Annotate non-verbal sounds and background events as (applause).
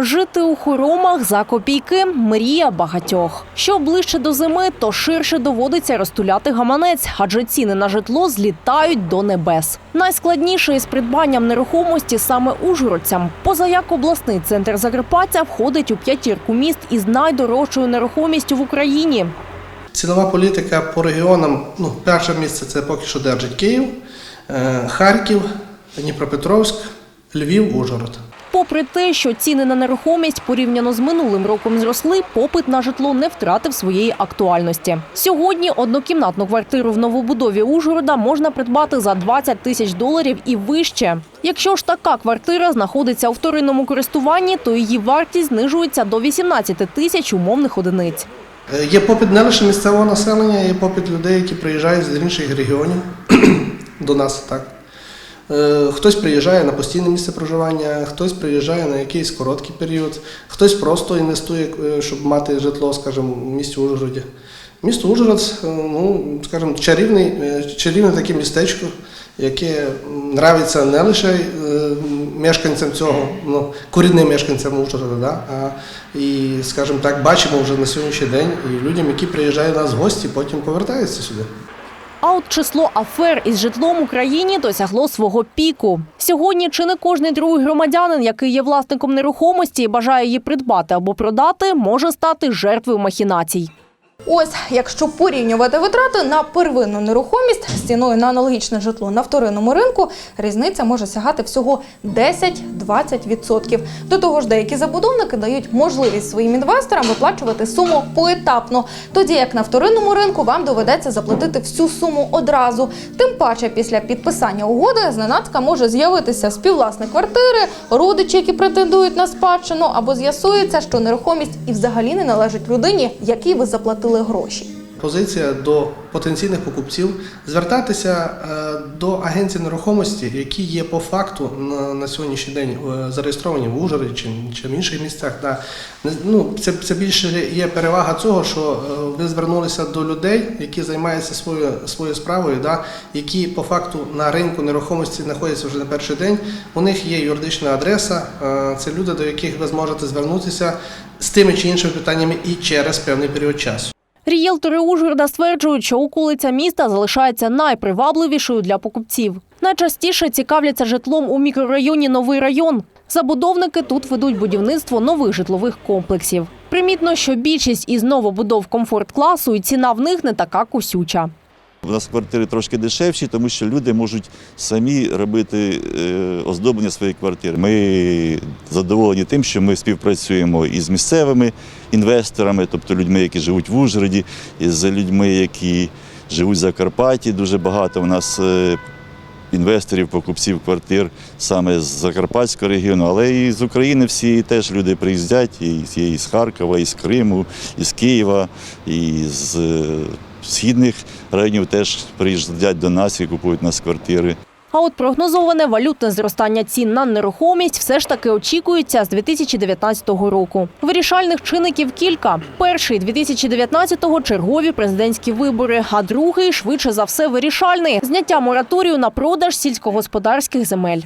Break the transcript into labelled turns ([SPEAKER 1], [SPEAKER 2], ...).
[SPEAKER 1] Жити у хоромах за копійки мрія багатьох. Що ближче до зими, то ширше доводиться розтуляти гаманець, адже ціни на житло злітають до небес. Найскладніше із придбанням нерухомості саме ужгородцям. Позаяк обласний центр Закарпаття входить у п'ятірку міст із найдорожчою нерухомістю в Україні.
[SPEAKER 2] Цінова політика по регіонам. Ну, перше місце це поки що держить Київ, е, Харків, Дніпропетровськ, Львів, Ужгород.
[SPEAKER 1] Попри те, що ціни на нерухомість порівняно з минулим роком зросли, попит на житло не втратив своєї актуальності. Сьогодні однокімнатну квартиру в новобудові Ужгорода можна придбати за 20 тисяч доларів і вище. Якщо ж така квартира знаходиться у вторинному користуванні, то її вартість знижується до 18 тисяч умовних одиниць.
[SPEAKER 2] Е, Є попит не лише місцевого населення, є попит людей, які приїжджають з інших регіонів (clears throat) до нас. Так. Е, Хтось приїжджає на постійне місце проживання, хтось приїжджає на якийсь короткий період, хтось просто інвестує, е, щоб мати житло, скажімо, в місті Ужгороді. Місто Ужгород, е, ну, скажімо, чарівний, чарівне таке містечко, яке нравиться не лише мешканцям цього, ну, корінним мешканцям Ужгорода, да, а і, скажімо так, бачимо вже на сьогоднішній день і людям, які приїжджають до нас в гості, потім повертаються сюди.
[SPEAKER 1] А от число афер із житлом Україні досягло свого піку. Сьогодні чи не кожний другий громадянин, який є власником нерухомості і бажає її придбати або продати, може стати жертвою махінацій.
[SPEAKER 3] Ось, якщо порівнювати витрати на первинну нерухомість з ціною на аналогічне житло на вторинному ринку, різниця може сягати всього 10-20%. До того ж, деякі забудовники дають можливість своїм інвесторам виплачувати суму поетапно, тоді як на вторинному ринку вам доведеться заплатити всю суму одразу. Тим паче, після підписання угоди зненацька може з'явитися співвласник квартири, родичі, які претендують на спадщину, або з'ясується, що нерухомість і взагалі не належить людині, якій ви заплатили гроші.
[SPEAKER 2] Позиція до потенційних покупців звертатися е, до агенцій нерухомості, які є по факту на, на сьогоднішній день е, зареєстровані в Ужгороді чи, чи в інших місцях. Да. Ну, це, це більше є перевага цього, що е, ви звернулися до людей, які займаються своєю, своєю справою, да, які по факту на ринку нерухомості знаходяться вже на перший день. У них є юридична адреса. Це люди, до яких ви зможете звернутися з тими чи іншими питаннями і через певний період часу.
[SPEAKER 1] Рієлтори Ужгорода стверджують, що околиця міста залишається найпривабливішою для покупців. Найчастіше цікавляться житлом у мікрорайоні Новий район. Забудовники тут ведуть будівництво нових житлових комплексів. Примітно, що більшість із новобудов комфорт-класу і ціна в них не така кусюча.
[SPEAKER 4] У нас квартири трошки дешевші, тому що люди можуть самі робити е, оздоблення своєї квартири. Ми задоволені тим, що ми співпрацюємо із місцевими інвесторами, тобто людьми, які живуть в Ужгороді, з людьми, які живуть в Закарпатті. Дуже багато у нас е, інвесторів, покупців квартир саме з Закарпатського регіону, але і з України всі теж люди приїздять, і і з Харкова, і з Криму, і з Києва, і з східних районів теж приїжджають до нас і купують нас квартири.
[SPEAKER 1] А от прогнозоване валютне зростання цін на нерухомість все ж таки очікується з 2019 року. Вирішальних чинників кілька. Перший 2019-го – чергові президентські вибори, а другий швидше за все вирішальний зняття мораторію на продаж сільськогосподарських земель.